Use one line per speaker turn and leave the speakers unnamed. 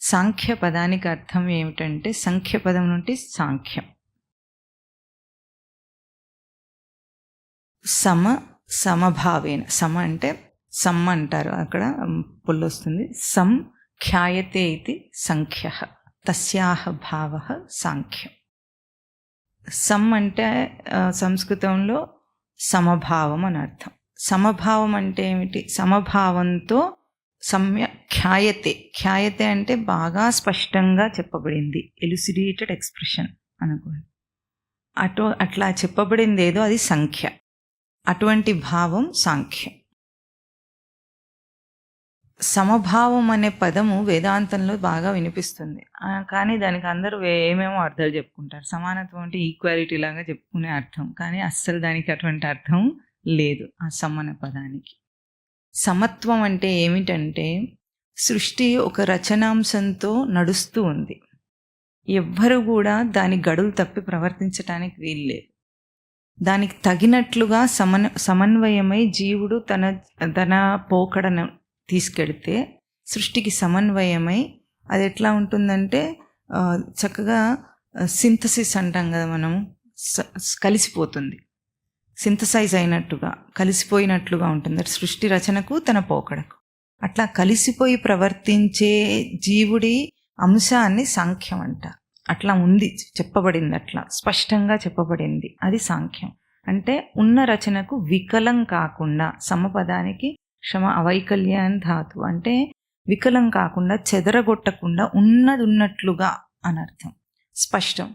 సాంఖ్య పదానికి అర్థం ఏమిటంటే సంఖ్య పదం నుండి సాంఖ్యం. సమ సమభావేన. సమ అంటే సమ్ అంటారు. అక్కడ పుల్లొస్తుంది సం ఖ్యాయతే ఇది సంఖ్య. తస్యాహ భావ సాంఖ్యం. సమ్ అంటే సంస్కృతంలో సమభావం అని అర్థం. సమభావం అంటే ఏమిటి? సమభావంతో సమ్య ఖ్యాయతే. ఖ్యాయతే అంటే బాగా స్పష్టంగా చెప్పబడింది. ఎలుసిడేటెడ్ ఎక్స్ప్రెషన్ అనుకోండి. అటు అట్లా చెప్పబడింది ఏదో అది సంఖ్య. అటువంటి భావం సాంఖ్యం. సమభావం అనే పదము వేదాంతంలో బాగా వినిపిస్తుంది. కానీ దానికి అందరూ ఏమేమో అర్థాలు చెప్పుకుంటారు. సమానత్వం అంటే ఈక్వాలిటీ లాగా చెప్పుకునే అర్థం. కానీ అస్సలు దానికి అటువంటి అర్థం లేదు ఆ సమాన పదానికి. సమత్వం అంటే ఏమిటంటే సృష్టి ఒక రచనాంశంతో నడుస్తూ ఉంది. ఎవ్వరు కూడా దాని గడులు తప్పి ప్రవర్తించటానికి వీల్లేదు. దానికి తగినట్లుగా సమన్ సమన్వయమై జీవుడు తన తన పోకడను తీసుకెడితే సృష్టికి సమన్వయమై అది ఎట్లా ఉంటుందంటే చక్కగా సింథసిస్ అంటాం కదా మనం స- కలిసిపోతుంది. సింథసైజ్ అయినట్టుగా కలిసిపోయినట్లుగా ఉంటుంది. అటు సృష్టి రచనకు తన పోకడకు. అట్లా కలిసిపోయి ప్రవర్తించే జీవుడి అంశాన్ని సాంఖ్యం అంట. అట్లా ఉంది చెప్పబడింది అట్లా. స్పష్టంగా చెప్పబడింది. అది సాంఖ్యం. అంటే ఉన్న రచనకు వికలం కాకుండా సమపదానికి క్షమ అవైకల్యాన్ ధాతు. అంటే వికలం కాకుండా చెదరగొట్టకుండా ఉన్నది ఉన్నట్లుగా అని అర్థం స్పష్టం.